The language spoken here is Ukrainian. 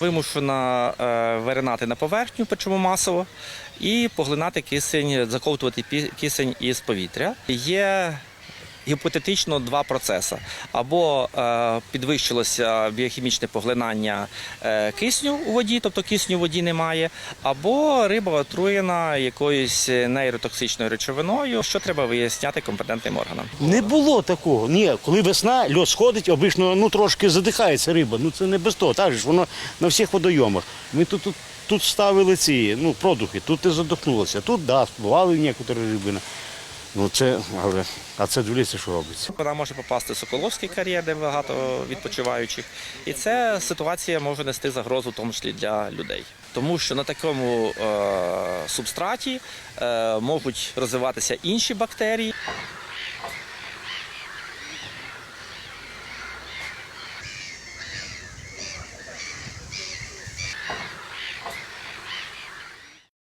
Вимушена е, виринати на поверхню, причому масово, і поглинати кисень, заковтувати кисень із повітря. Є гіпотетично два процеси: або е, підвищилося біохімічне поглинання е, кисню у воді, тобто кисню в воді немає, або риба отруєна якоюсь нейротоксичною речовиною, що треба виясняти компетентним органам. Не було такого. Ні, коли весна, льод сходить, обично ну, трошки задихається риба. Ну це не без того. Так ж воно на всіх водойомах. Ми тут, тут, тут ставили ці ну, продухи, тут ти задохнулося. Тут да, бували некоторі рибини. Ну це, але, а це дивіться, що робиться. Вона може попасти в Соколовський кар'єр, де багато відпочиваючих, і ця ситуація може нести загрозу, в тому числі для людей. Тому що на такому е, субстраті е, можуть розвиватися інші бактерії,